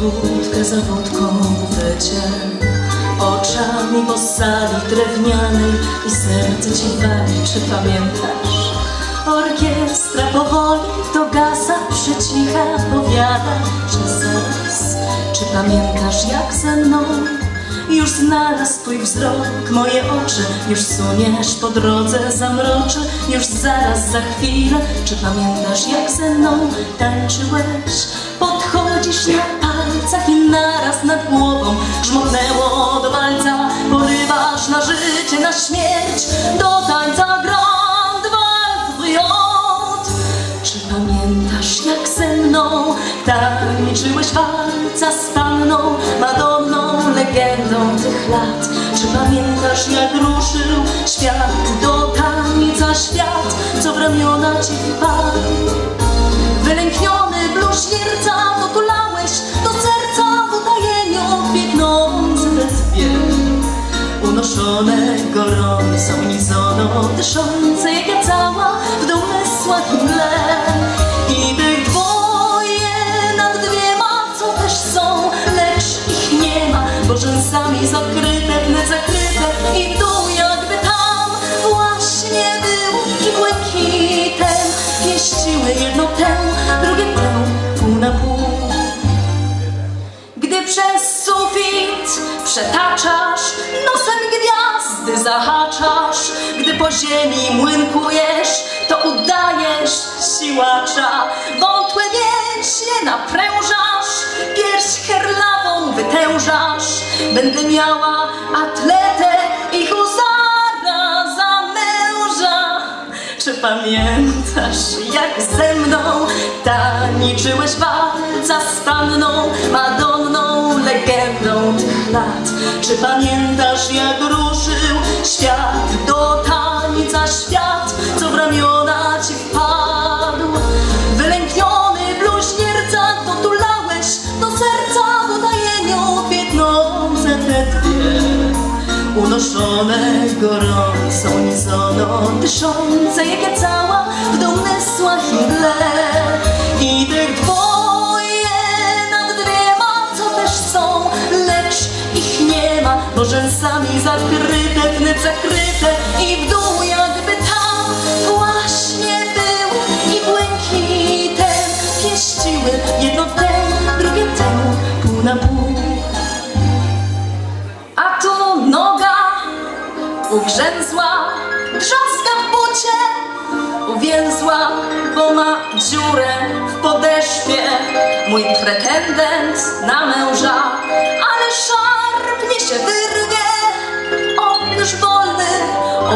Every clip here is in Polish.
Idę za wódką Oczami po sali drewnianej I serce ci wali, czy pamiętasz? Orkiestra powoli dogasa Przycicha powiada, że zaraz. Czy pamiętasz jak ze mną już znalazł twój wzrok, moje oczy Już suniesz po drodze, zamroczy Już zaraz, za chwilę. Czy pamiętasz jak ze mną tańczyłeś? Podchodzisz na panną Madonną, legendą tych lat. Czy pamiętasz jak ruszył świat Do tańca świat? Co w ramiona ci wpadł Wylękniony bluźnierca Dotulałeś do serca W utajeniu biegnące te dwie Unoszone gorącą unizono Dyszące jak ja cała W domysłach i mgle rzęsami zakryte, wnet zakryte. I dół jakby tam Właśnie był i błękitem Pieściły jedno tę, drugie tę Pół na pół. Gdy przez sufit przetaczasz, nosem gwiazdy zahaczasz, gdy po ziemi młynkujesz, to udajesz siłacza. Wątłe mięśnie naprężasz, Będę miała atletę i huzara za męża. Czy pamiętasz, jak ze mną tańczyłeś walca z panną Madonną, legendą tych lat? Czy pamiętasz, jak ruszył unoszone gorącą nizoną, dyszące jak ja cała w domysłach i mgle. I tych dwoje nad dwiema, co też są, lecz ich nie ma, bo rzęsami zakryte, wnet zakryte i w dół ugrzęzła, trzaska w bucie, uwięzła, bo ma dziurę w podeszwie. Mój pretendent na męża, ale szarpnie się wyrwie. On już wolny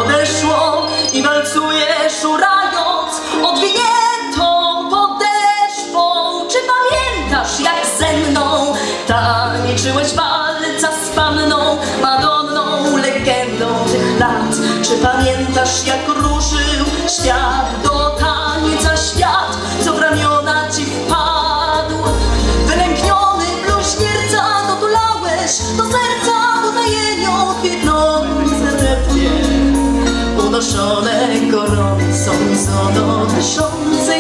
odeszło i walcuje szurając odwiniętą podeszwą. Czy pamiętasz jak ze mną tańczyłeś walca z panną Madonną, legendą pamiętasz jak ruszył świat do tańca świat, co w ramiona ci wpadł? Wylękniony bluźnierca dotulałeś do serca kwitnące te dwie unoszone gorącą zoną, dyszące